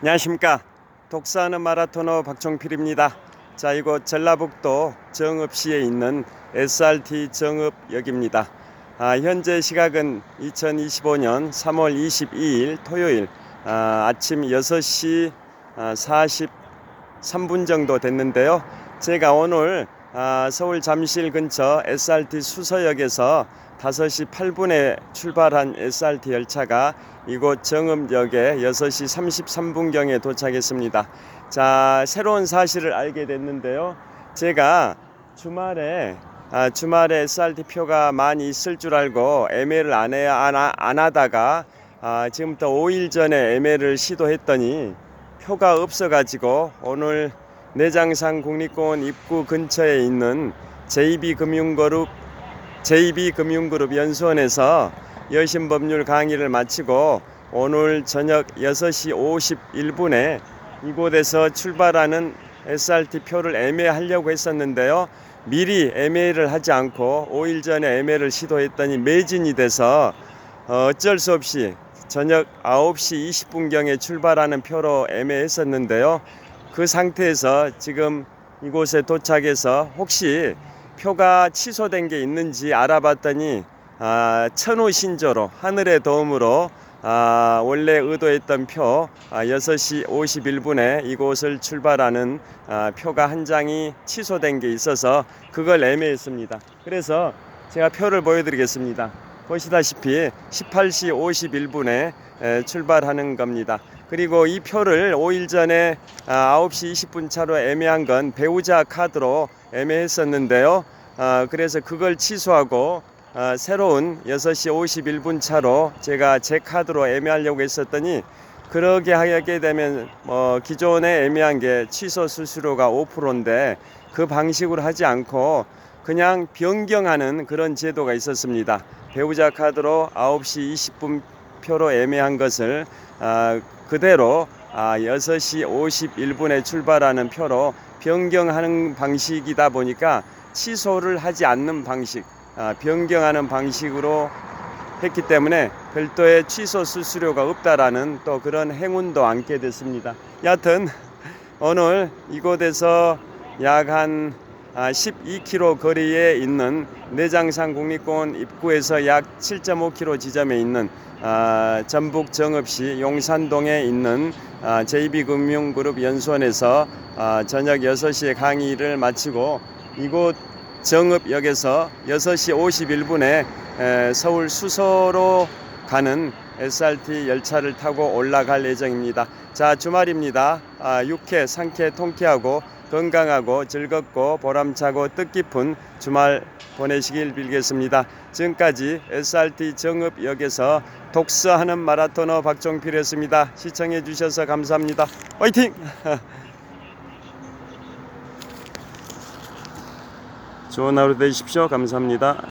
안녕하십니까. 독사하는 마라토너 박종필입니다. 자 이곳 전라북도 정읍시에 있는 SRT 정읍역입니다. 아, 현재 시각은 2025년 3월 22일 토요일 아, 아침 6시 아, 43분 정도 됐는데요. 제가 오늘 아, 서울 잠실 근처 SRT 수서역에서 5시 8분에 출발한 SRT 열차가 이곳 정읍역에 6시 33분경에 도착했습니다. 자, 새로운 사실을 알게 됐는데요. 제가 주말에 아, 주말에 SRT 표가 많이 있을 줄 알고 애매를 안, 해, 안, 하- 안 하다가 아, 지금부터 5일 전에 애매를 시도했더니 표가 없어가지고 오늘 내장산 국립공원 입구 근처에 있는 JB금융그룹 JB금융그룹 연수원에서 여신법률 강의를 마치고 오늘 저녁 6시 51분에 이곳에서 출발하는 SRT 표를 애매하려고 했었는데요. 미리 애매를 하지 않고 5일 전에 애매를 시도했더니 매진이 돼서 어, 어쩔 수 없이 저녁 9시 20분경에 출발하는 표로 애매했었는데요. 그 상태에서 지금 이곳에 도착해서 혹시 표가 취소된 게 있는지 알아봤더니 아, 천호 신조로 하늘의 도움으로 아, 원래 의도했던 표 아, 6시 51분에 이곳을 출발하는 아, 표가 한 장이 취소된 게 있어서 그걸 애매했습니다. 그래서 제가 표를 보여드리겠습니다. 보시다시피 18시 51분에 출발하는 겁니다. 그리고 이 표를 5일 전에 아, 9시 20분 차로 애매한 건 배우자 카드로 애매했었는데요. 아, 그래서 그걸 취소하고 아, 새로운 6시 51분 차로 제가 제 카드로 애매하려고 했었더니 그러게 하게 되면 뭐 기존에 애매한 게 취소 수수료가 5%인데 그 방식으로 하지 않고 그냥 변경하는 그런 제도가 있었습니다. 배우자 카드로 9시 20분 표로 애매한 것을 아, 그대로 아, 6시 51분에 출발하는 표로 변경하는 방식이다 보니까 취소를 하지 않는 방식, 아, 변경하는 방식으로 했기 때문에 별도의 취소 수수료가 없다라는 또 그런 행운도 안게 됐습니다. 여하튼 오늘 이곳에서 약한 12km 거리에 있는 내장산 국립공원 입구에서 약 7.5km 지점에 있는 아, 전북 정읍시 용산동에 있는 아, JB금융그룹 연수원에서 아, 저녁 6시에 강의를 마치고 이곳 정읍역에서 6시 51분에 서울 수서로 가는 SRT 열차를 타고 올라갈 예정입니다. 자, 주말입니다. 아, 육회, 상쾌, 통쾌하고 건강하고 즐겁고 보람차고 뜻깊은 주말 보내시길 빌겠습니다. 지금까지 SRT 정읍역에서 독서하는 마라토너 박종필이었습니다. 시청해 주셔서 감사합니다. 화이팅! 좋은 하루 되십시오. 감사합니다.